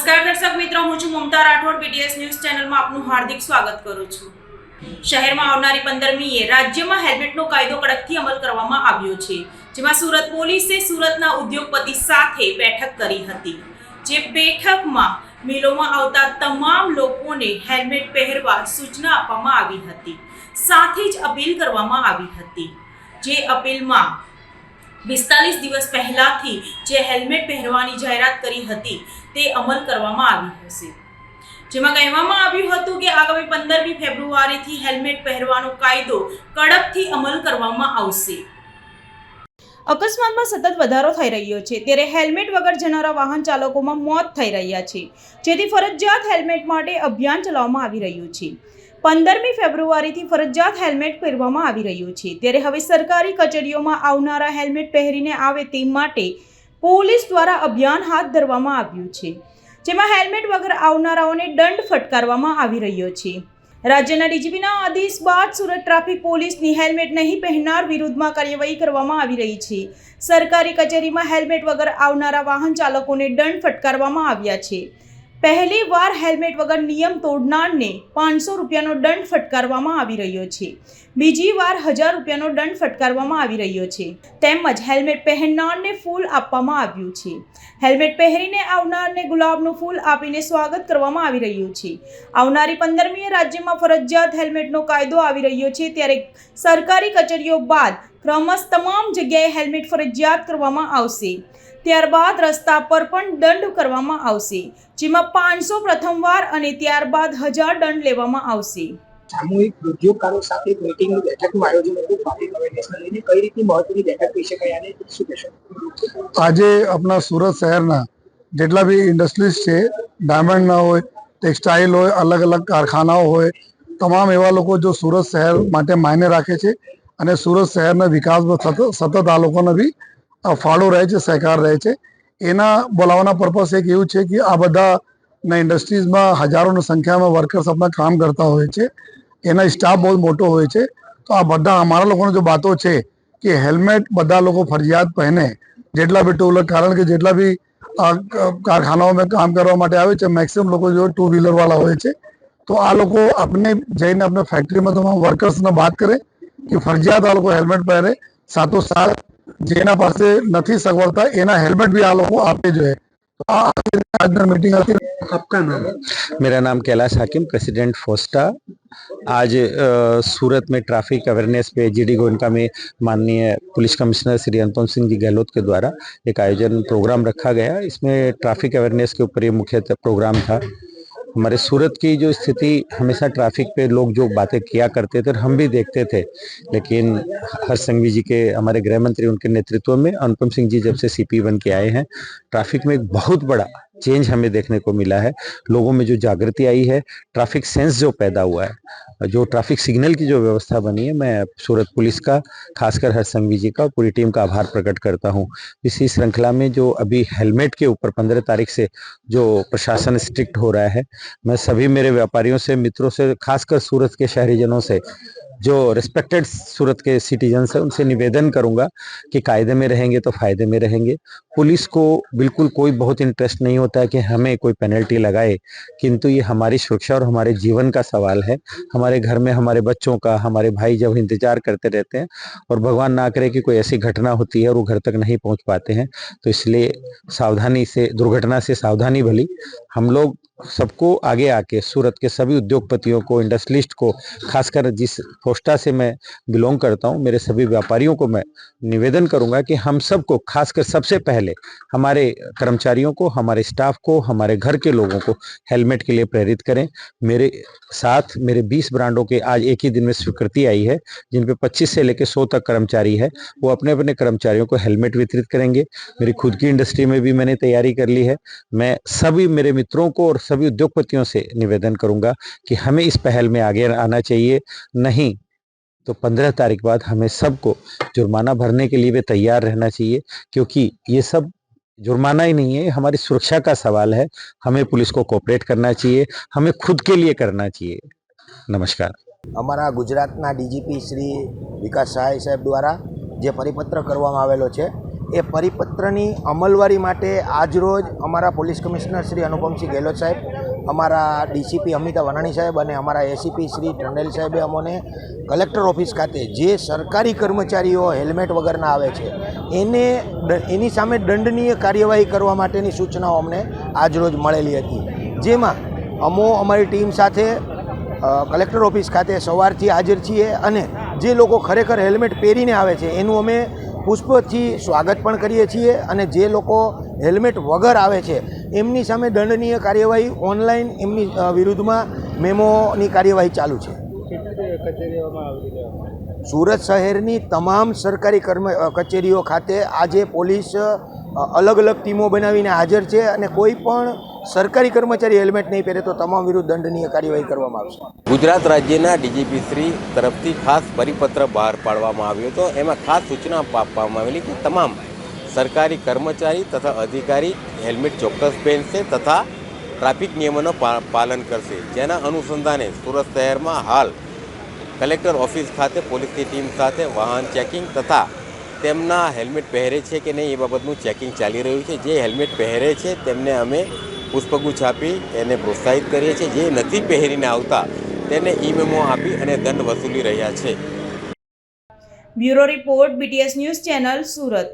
નમસ્કાર દર્શક મિત્રો, હું છું મમતા રાઠોડ પીટીએસ ન્યૂઝ ચેનલમાં આપનું હાર્દિક સ્વાગત કરું છું. શહેરમાં આવનારી પંદરમીએ રાજ્યમાં હેલ્મેટનો કાયદો કડકથી અમલ કરવામાં આવ્યો છે, જેમાં સુરત પોલીસે સુરતના ઉદ્યોગપતિ સાથે બેઠક કરી હતી, જે બેઠકમાં મિલોમાં આવતા તમામ લોકોને હેલ્મેટ પહેરવા સૂચના આપવામાં આવી હતી. સાથે જ અપીલ કરવામાં આવી હતી, જે અપીલમાં પિસ્તાલીસ દિવસ પહેલાથી જે હેલ્મેટ પહેરવાની જાહેરાત કરી હતી, તે અમલ કરવામાં આવી હશે. જેમાં કહેવામાં આવ્યું હતું કે આગામી પંદરમી ફેબ્રુઆરીથી હેલ્મેટ પહેરવાનો કાયદો કડકથી અમલ કરવામાં આવશે. અકસ્માતમાં સતત વધારો થઈ રહ્યો છે. ત્યારે હેલ્મેટ વગર જનારા વાહન ચાલકોમાં મોત થઈ રહ્યા છે. જેથી ફરજિયાત હેલ્મેટ માટે અભિયાન ચલાવવામાં આવી રહ્યું છે. પંદરમી ફેબ્રુઆરીથી ફરજિયાત હેલ્મેટ પહેરવામાં આવી રહ્યું છે. ત્યારે હવે સરકારી કચેરીઓમાં આવનારા હેલ્મેટ પહેરીને આવે તે માટે પોલીસ દ્વારા અભિયાન હાથ ધરવામાં આવ્યું છે. જેમાં હેલ્મેટ વગર આવનારાઓને દંડ ફટકારવામાં આવી રહ્યો છે. રાજ્યના ડીજીપીના આદેશ બાદ સુરત ટ્રાફિક પોલીસની હેલ્મેટ નહીં પહેરનાર વિરુદ્ધમાં કાર્યવાહી કરવામાં આવી રહી છે. સરકારી કચેરીમાં હેલ્મેટ વગર આવનારા વાહન ચાલકોને દંડ ફટકારવામાં આવ્યા છે. પહેલી વાર હેલ્મેટ વગર નિયમ તોડનારને પાંચસો રૂપિયાનો દંડ ફટકારવામાં આવી રહ્યો છે. બીજી વાર હજાર રૂપિયાનો દંડ ફટકારવામાં આવી રહ્યો છે. તેમજ હેલ્મેટ પહેરનારને ફૂલ આપવામાં આવ્યું છે. હેલ્મેટ પહેરીને આવનારને ગુલાબનું ફૂલ આપીને સ્વાગત કરવામાં આવી રહ્યું છે. આવનારી પંદરમીએ રાજ્યમાં ફરજિયાત હેલ્મેટનો કાયદો આવી રહ્યો છે ત્યારે સરકારી કચેરીઓ બાદ ક્રમશ તમામ જગ્યાએ હેલ્મેટ ફરજિયાત કરવામાં આવશે. ત્યારબાદ રસ્તા પર પણ દંડ કરવામાં આવશે જેમાં પાંચસો પ્રથમવાર અને ત્યારબાદ હજાર દંડ લેવામાં આવશે. સામૂહિક ઉદ્યોગકારો સાથે એક મીટિંગનું બેઠકનું આયોજન હતું. ટ્રાફિક અવેરનેસને લઈને કઈ રીતની મહત્વની બેઠક થઈ શકાય અને શું કહેશો? આજે આપણા સુરત શહેરના જેટલા બી ઇન્ડસ્ટ્રીઝ છે ડાયમંડના હોય ટેક્સટાઇલ હોય અલગ અલગ કારખાનાઓ હોય તમામ એવા લોકો જો સુરત શહેર માટે માયને રાખે છે અને સુરત શહેરના વિકાસમાં સતત સતત આ લોકોને બી ફાળો રહે છે, સહકાર રહે છે. એના બોલાવવાના પર્પસ એક એવું છે કે આ બધા ના ઇન્ડસ્ટ્રીઝમાં હજારોની સંખ્યામાં વર્કર્સ આપણા કામ કરતા હોય છે. એના સ્ટાફ બહુ મોટો હોય છે. તો આ બધા અમારા લોકોની જો વાતો છે કે હેલ્મેટ બધા લોકો ફરજિયાત પહેને. જેટલા બી ટુ વ્હીલર કારણ કે જેટલા બી કારખાનાઓમાં કામ કરવા માટે આવે છે મેક્સિમમ લોકો જો ટુ વ્હીલર વાળા હોય છે. તો આ લોકો આપણે જઈને આપણે ફેક્ટરીમાં તમામ વર્કર્સને વાત કરે કે ફરજિયાત આ લોકો હેલ્મેટ પહેરે. સાથોસાથ જેના પાસે નથી સગવડતા એના હેલ્મેટ બી આ લોકો આપે જોઈએ તો આ આજની મીટિંગ હતી આપકા નામ मेरा नाम कैलाश हाकिम प्रेसिडेंट फोस्टा आज अ, सूरत में ट्रैफिक अवेयरनेस पे जीडी गोयनका में माननीय पुलिस कमिश्नर श्री अनुपम सिंह जी गहलोत के द्वारा एक आयोजन प्रोग्राम रखा गया इसमें ट्रैफिक अवेयरनेस के ऊपर ये मुख्य प्रोग्राम था हमारे सूरत की जो स्थिति, हमेशा ट्रैफ़िक पे लोग जो बातें किया करते थे हम भी देखते थे, लेकिन हर संघवी जी के, हमारे गृह मंत्री उनके नेतृत्व में अनुपम सिंह जी जब से सीपी बन के आए हैं, ट्रैफ़िक में एक बहुत बड़ा चेंज हमें देखने को मिला है। लोगों में जो जागृति आई है ट्रैफ़िक सेंस जो पैदा हुआ है, जो ट्रैफ़िक सिग्नल की जो व्यवस्था बनी है, मैं सूरत पुलिस का, खासकर हर्ष संघवी जी का और पूरी टीम का आभार प्रकट करता हूँ। इसी श्रृंखला में जो अभी हेलमेट के ऊपर पंद्रह तारीख से जो प्रशासन स्ट्रिक्ट हो रहा है, मैं सभी मेरे व्यापारियों से, मित्रों से, खासकर सूरत के शहरीजनों से जो रिस्पेक्टेड सूरत के सिटीजन्स हैं, उनसे निवेदन करूँगा कि कायदे में रहेंगे तो फ़ायदे में रहेंगे। पुलिस को बिल्कुल कोई बहुत इंटरेस्ट नहीं होता है कि हमें कोई पेनल्टी लगाए, किंतु ये हमारी सुरक्षा और हमारे जीवन का सवाल है। हमारे घर में हमारे बच्चों का, हमारे भाई जब इंतज़ार करते रहते हैं और भगवान ना करे कि कोई ऐसी घटना होती है और वो घर तक नहीं पहुँच पाते हैं तो इसलिए सावधानी से, दुर्घटना से सावधानी भली। हम लोग सबको आगे आके, सूरत के सभी उद्योगपतियों को, इंडस्ट्रियलिस्ट को, खासकर जिस पोस्टा से मैं बिलोंग करता हूँ, मेरे सभी व्यापारियों को मैं निवेदन करूँगा कि हम सबको, खासकर सबसे पहले, हमारे कर्मचारियों को, हमारे स्टाफ को, हमारे घर के लोगों को हेलमेट के लिए प्रेरित करें। मेरे साथ, मेरे 20 ब्रांडों के आज एक ही दिन में स्वीकृति आई है, जिन पे 25 से लेकर 100 तक कर्मचारी है। वो अपने अपने कर्मचारियों को हेलमेट वितरित करेंगे। मेरी खुद की इंडस्ट्री में भी मैंने तैयारी कर ली है। मैं सभी मेरे मित्रों को और सभी उद्योगपतियों से निवेदन करूंगा कि हमें इस पहल में आगे आना चाहिए नहीं तो पंद्रह तारीख बाद हमें सबको जुर्माना भरने के लिए भी तैयार रहना चाहिए क्योंकि ये सब जुर्माना ही नहीं है ये हमारी सुरक्षा का सवाल है हमें पुलिस को कोऑपरेट करना चाहिए हमें खुद के लिए करना चाहिए नमस्कार અમારા ગુજરાતના ડીજીપી શ્રી વિકાસ સહાય સાહેબ દ્વારા જે પરિપત્ર કરવામાં આવેલો છે એ પરિપત્રની અમલવારી માટે આજરોજ અમારા પોલીસ કમિશનર શ્રી અનુપમસિંહ ગેહલોત સાહેબ, અમારા ડીસીપી અમિતા વનાણી સાહેબ અને અમારા એસીપી શ્રી ટંડેલ સાહેબે અમોને કલેક્ટર ઓફિસ ખાતે જે સરકારી કર્મચારીઓ હેલ્મેટ વગરના આવે છે, એને એની સામે દંડનીય કાર્યવાહી કરવા માટેની સૂચનાઓ અમને આજરોજ મળેલી હતી. જેમાં અમો, અમારી ટીમ સાથે કલેક્ટર ઓફિસ ખાતે સવારથી હાજર છીએ અને જે લોકો ખરેખર હેલ્મેટ પહેરીને આવે છે, એનું અમે પુષ્પથી સ્વાગત પણ કરીએ છીએ અને જે લોકો હેલ્મેટ વગર આવે છે, એમની સામે દંડનીય કાર્યવાહી ઓનલાઈન એમની વિરુદ્ધમાં મેમોની કાર્યવાહી ચાલુ છે. સુરત શહેરની તમામ સરકારી કર્મ કચેરીઓ ખાતે આજે પોલીસ અલગ અલગ ટીમો બનાવીને હાજર છે અને કોઈ પણ સરકારી કર્મચારી હેલ્મેટ નહીં પહેરે તો તમામ વિરુદ્ધ દંડનીય કાર્યવાહી કરવામાં આવશે. ગુજરાત રાજ્યના ડીજીપી શ્રી તરફથી ખાસ પરિપત્ર બહાર પાડવામાં આવ્યો હતો. એમાં ખાસ સૂચના આપવામાં આવેલી કે તમામ સરકારી કર્મચારી તથા અધિકારી હેલ્મેટ ચોક્કસ પહેરશે તથા ટ્રાફિક નિયમોનું પાલન કરશે. જેના અનુસંધાને સુરત શહેરમાં હાલ કલેક્ટર ઓફિસ ખાતે, પોલીસની ટીમ સાથે વાહન ચેકિંગ તથા તેમના હેલ્મેટ પહેરે છે કે નહીં એ બાબતનું ચેકિંગ ચાલી રહ્યું છે. જે હેલ્મેટ પહેરે છે તેમને અમે પુષ્પગુચ્છ આપી એને પ્રોત્સાહિત કરીએ છીએ. જે નથી પહેરીને આવતા, તેને ઈ મેમો આપી અને દંડ વસૂલી રહ્યા છે. Bureau report BTS news channel, Surat.